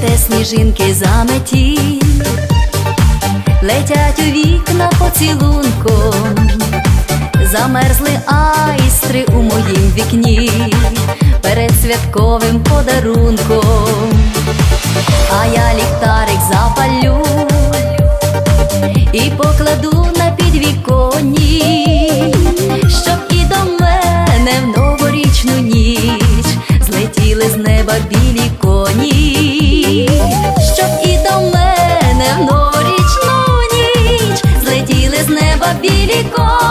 плете сніжинки заметі, летять у вікна поцілунком, замерзли айстри у моїм вікні, перед святковим подарунком, а я ліхтарик запалю і покладу на підвіконні, щоб і мене в новорічну ніч злетіли з неба білі коні. вікон.